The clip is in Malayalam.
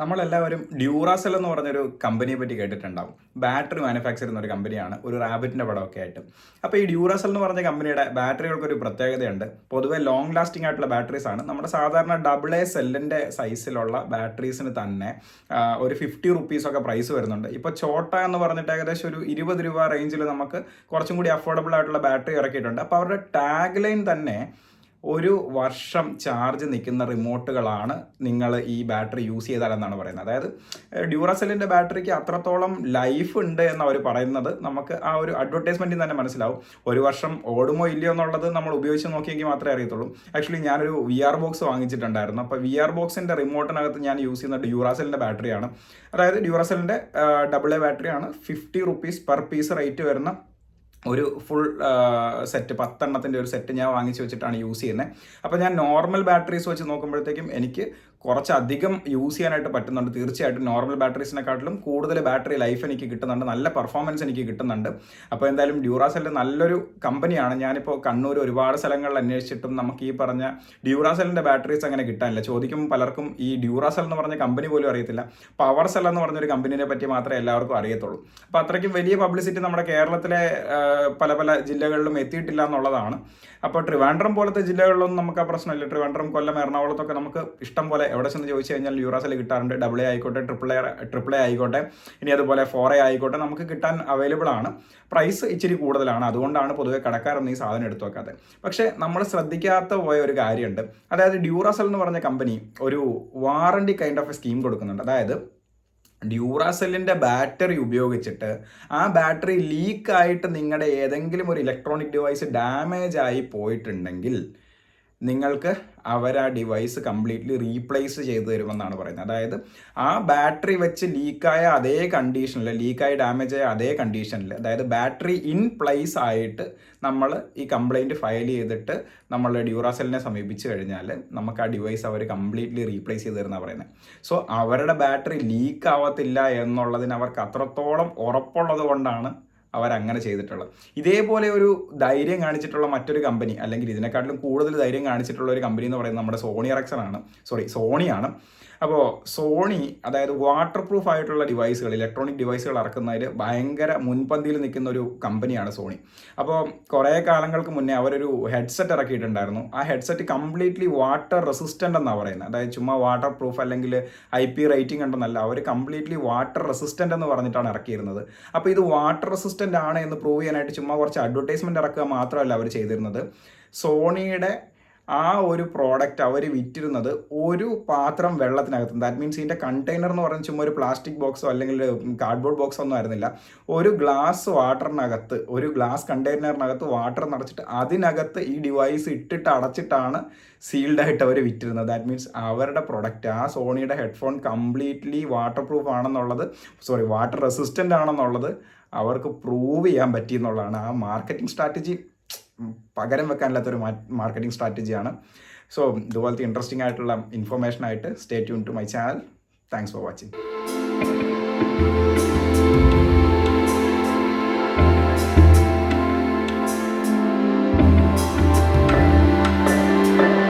നമ്മളെല്ലാവരും ഡ്യൂറാസെൽ എന്ന് പറഞ്ഞൊരു കമ്പനിയെ പറ്റി കേട്ടിട്ടുണ്ടാവും. ബാറ്ററി മാനുഫാക്ചർ ചെയ്യുന്ന ഒരു കമ്പനിയാണ് ഒരു റാബിറ്റിന്റെ പടമൊക്കെ ആയിട്ട്. അപ്പോൾ ഈ ഡ്യൂറാസെൽ എന്ന് പറഞ്ഞ കമ്പനിയുടെ ബാറ്ററികൾക്കൊരു പ്രത്യേകതയുണ്ട്. പൊതുവെ ലോങ് ലാസ്റ്റിംഗ് ആയിട്ടുള്ള ബാറ്ററീസ് ആണ്. നമ്മുടെ സാധാരണ ഡബിൾ എ സെല്ലിന്റെ സൈസിലുള്ള ബാറ്ററീസിന് തന്നെ ഒരു ഫിഫ്റ്റി റുപ്പീസൊക്കെ പ്രൈസ് വരുന്നുണ്ട്. ഇപ്പോൾ ചോട്ട എന്ന് പറഞ്ഞിട്ട് ഏകദേശം ഒരു ഇരുപത് രൂപ റേഞ്ചിൽ നമുക്ക് കുറച്ചും കൂടി അഫോർഡബിൾ ആയിട്ടുള്ള ബാറ്ററി ഇറക്കിയിട്ടുണ്ട്. അപ്പോൾ അവരുടെ ടാഗ് ലൈൻ തന്നെ ഒരു വർഷം ചാർജ് നിൽക്കുന്ന റിമോട്ടുകളാണ് നിങ്ങൾ ഈ ബാറ്ററി യൂസ് ചെയ്താലെന്നാണ് പറയുന്നത്. അതായത് ഡ്യൂറസെല്ലിന്റെ ബാറ്ററിക്ക് അത്രത്തോളം ലൈഫ് ഉണ്ട് എന്ന് അവർ പറയുന്നത്. നമുക്ക് ആ ഒരു അഡ്വർടൈസ്മെന്റിൽ തന്നെ മനസ്സിലാവും. ഒരു വർഷം ഓടുമോ ഇല്ലയോ എന്നുള്ളത് നമ്മൾ ഉപയോഗിച്ച് നോക്കിയെങ്കിൽ മാത്രമേ അറിയത്തുള്ളൂ. ആക്ച്വലി ഞാനൊരു വി ആർ ബോക്സ് വാങ്ങിച്ചിട്ടുണ്ടായിരുന്നു. അപ്പോൾ വി ആർ ബോക്സിന്റെ റിമോട്ടിനകത്ത് ഞാൻ യൂസ് ചെയ്യുന്ന ഡ്യൂറാസെല്ലിന്റെ ബാറ്ററിയാണ്. അതായത് ഡ്യൂറാസെല്ലിന്റെ ഡബിൾ എ ബാറ്ററിയാണ്. Fifty rupees per piece rate വരുന്ന ഒരു ഫുൾ സെറ്റ് പത്തെണ്ണത്തിന്റെ ഒരു സെറ്റ് ഞാൻ വാങ്ങിച്ചു വെച്ചിട്ടാണ് യൂസ് ചെയ്യുന്നത് അപ്പോൾ ഞാൻ നോർമൽ ബാറ്ററീസ് വെച്ച് നോക്കുമ്പോഴത്തേക്കും എനിക്ക് കുറച്ചധികം യൂസ് ചെയ്യാനായിട്ട് പറ്റുന്നുണ്ട്. തീർച്ചയായിട്ടും നോർമൽ ബാറ്ററീസിനെക്കാട്ടിലും കൂടുതൽ ബാറ്ററി ലൈഫ് എനിക്ക് കിട്ടുന്നുണ്ട്. നല്ല പെർഫോമൻസ് എനിക്ക് കിട്ടുന്നുണ്ട്. അപ്പോൾ എന്തായാലും ഡ്യൂറാസെൽ നല്ലൊരു കമ്പനിയാണ് ഞാനിപ്പോൾ കണ്ണൂർ ഒരുപാട് സ്ഥലങ്ങളിൽ അന്വേഷിച്ചിട്ടും നമുക്ക് ഈ പറഞ്ഞ ഡ്യൂറാസെല്ലിന്റെ ബാറ്ററീസ് അങ്ങനെ കിട്ടാനില്ല. ചോദിക്കും പലർക്കും ഈ ഡ്യൂറാസെൽ എന്ന് പറഞ്ഞ കമ്പനി പോലും അറിയത്തില്ല. പവർ സെൽ എന്ന് പറഞ്ഞൊരു കമ്പനീനെ പറ്റി മാത്രമേ എല്ലാവർക്കും അറിയത്തുള്ളൂ. അപ്പോൾ അത്രയ്ക്കും വലിയ പബ്ലിസിറ്റി നമ്മുടെ കേരളത്തിലെ പല പല ജില്ലകളിലും എത്തിയിട്ടില്ല എന്നുള്ളതാണ്. അപ്പോൾ ട്രിവാൻഡ്രം പോലത്തെ ജില്ലകളിലൊന്നും നമുക്ക് ആ പ്രശ്നമില്ല. ട്രിവാൻഡ്രം കൊല്ലം എറണാകുളത്തൊക്കെ നമുക്ക് ഇഷ്ടം പോലെ എവിടെ ചെന്ന് ചോദിച്ചു കഴിഞ്ഞാൽ യൂറാസിൽ കിട്ടാറുണ്ട്. ഡബിൾ എ ആയിക്കോട്ടെ ട്രിപ്പിൾ എ ട്രിപ്പിൾ എ ആയിക്കോട്ടെ ഇനി അതുപോലെ ഫോർ എ ആയിക്കോട്ടെ നമുക്ക് കിട്ടാൻ അവൈലബിൾ ആണ്. പ്രൈസ് ഇച്ചിരി കൂടുതലാണ്. അതുകൊണ്ടാണ് പൊതുവെ കടക്കാരൊന്നും ഈ സാധനം എടുത്തു വെക്കാതെ പക്ഷേ നമ്മൾ ശ്രദ്ധിക്കാത്ത പോയ ഒരു കാര്യമുണ്ട്. അതായത് ഡ്യൂറാസൽ എന്ന് പറഞ്ഞ കമ്പനി ഒരു വാറണ്ടി കൈൻഡ് ഓഫ് സ്കീം കൊടുക്കുന്നുണ്ട്. അതായത് ഡ്യൂറാസെല്ലിന്റെ ബാറ്ററി ഉപയോഗിച്ചിട്ട് ആ ബാറ്ററി ലീക്കായിട്ട് നിങ്ങളുടെ ഏതെങ്കിലും ഒരു ഇലക്ട്രോണിക് ഡിവൈസ് ഡാമേജ് ആയി പോയിട്ടുണ്ടെങ്കിൽ നിങ്ങൾക്ക് അവർ ആ ഡിവൈസ് കംപ്ലീറ്റ്ലി റീപ്ലേസ് ചെയ്തു തരുമെന്നാണ് പറയുന്നത്. അതായത് ആ ബാറ്ററി വെച്ച് ലീക്കായ അതേ കണ്ടീഷനിൽ ലീക്കായി ഡാമേജ് ആയ അതേ കണ്ടീഷനിൽ അതായത് ബാറ്ററി ഇൻ പ്ലേസ് ആയിട്ട് നമ്മൾ ഈ കംപ്ലൈന്റ് ഫയൽ ചെയ്തിട്ട് നമ്മൾ ഡ്യൂറാസെല്ലിനെ സമീപിച്ചു കഴിഞ്ഞാൽ നമുക്ക് ആ ഡിവൈസ് അവർ കംപ്ലീറ്റ്ലി റീപ്ലേസ് ചെയ്തു തരുന്ന പറയുന്നത് സോ അവരുടെ ബാറ്ററി ലീക്ക് ആവത്തില്ല എന്നുള്ളതിന് അവർക്ക് അത്രത്തോളം ഉറപ്പുള്ളത് കൊണ്ടാണ് അവരങ്ങനെ ചെയ്തിട്ടുള്ളത്. ഇതേപോലെ ഒരു ധൈര്യം കാണിച്ചിട്ടുള്ള മറ്റൊരു കമ്പനി അല്ലെങ്കിൽ ഇതിനെക്കാട്ടിലും കൂടുതൽ ധൈര്യം കാണിച്ചിട്ടുള്ള ഒരു കമ്പനി എന്ന് പറയുന്നത് നമ്മുടെ സോണി എറക്സൺ ആണ്. സോറി സോണിയാണ് അപ്പോൾ സോണി അതായത് വാട്ടർ പ്രൂഫ് ആയിട്ടുള്ള ഡിവൈസുകൾ ഇലക്ട്രോണിക് ഡിവൈസുകൾ ഇറക്കുന്നതിൽ ഭയങ്കര മുൻപന്തിയിൽ നിൽക്കുന്ന ഒരു കമ്പനിയാണ് സോണി അപ്പോൾ കുറേ കാലങ്ങൾക്ക് മുന്നേ അവരൊരു ഹെഡ്സെറ്റ് ഇറക്കിയിട്ടുണ്ടായിരുന്നു. ആ ഹെഡ്സെറ്റ് കംപ്ലീറ്റ്ലി വാട്ടർ റെസിസ്റ്റന്റ് എന്നാണ് പറയുന്നത്. അതായത് ചുമ്മാ വാട്ടർ പ്രൂഫ് അല്ലെങ്കിൽ ഐ പി റേറ്റിംഗ് ഉണ്ടെന്നല്ല അവർ കംപ്ലീറ്റ്ലി വാട്ടർ റെസിസ്റ്റന്റ് എന്ന് പറഞ്ഞിട്ടാണ് ഇറക്കിയിരുന്നത്. അപ്പോൾ ഇത് വാട്ടർ റെസിസ്റ്റന്റ് ആണ് എന്ന് പ്രൂവ് ചെയ്യാനായിട്ട് ചുമ്മാ കുറച്ച് അഡ്വർടൈസ്മെന്റ് ഇറക്കുക മാത്രമല്ല അവർ ചെയ്തിരുന്നത്. സോണിയുടെ ആ ഒരു പ്രോഡക്റ്റ് അവർ വിറ്റിരുന്നത് ഒരു പാത്രം വെള്ളത്തിനകത്ത് ദാറ്റ് മീൻസ് ഇതിന്റെ കണ്ടെയ്നർ എന്ന് പറഞ്ഞാൽ ചുമ്മാ ഒരു പ്ലാസ്റ്റിക് ബോക്സോ അല്ലെങ്കിൽ കാർഡ്ബോർഡ് ബോക്സോ ഒന്നും ആയിരുന്നില്ല. ഒരു ഗ്ലാസ് വാട്ടറിനകത്ത് ഒരു ഗ്ലാസ് കണ്ടെയ്നറിനകത്ത് വാട്ടർ നിറച്ചിട്ട് അതിനകത്ത് ഈ ഡിവൈസ് ഇട്ടിട്ട് അടച്ചിട്ടാണ് സീൽഡ് ആയിട്ട് അവർ വിറ്റിരുന്നത്. ദാറ്റ് മീൻസ് അവരുടെ പ്രൊഡക്റ്റ് ആ സോണിയുടെ ഹെഡ്ഫോൺ കംപ്ലീറ്റ്ലി വാട്ടർ പ്രൂഫ് ആണെന്നുള്ളത് സോറി വാട്ടർ റെസിസ്റ്റന്റ് ആണെന്നുള്ളത് അവർക്ക് പ്രൂവ് ചെയ്യാൻ പറ്റി എന്നുള്ളതാണ് ആ മാർക്കറ്റിംഗ് സ്ട്രാറ്റജി പകരം വെക്കാനില്ലാത്തൊരു മാർക്കറ്റിംഗ് സ്ട്രാറ്റജിയാണ് സോ ഇതുപോലത്തെ ഇൻട്രസ്റ്റിംഗ് ആയിട്ടുള്ള ഇൻഫർമേഷൻ ആയിട്ട് stay tune to my channel thanks for watching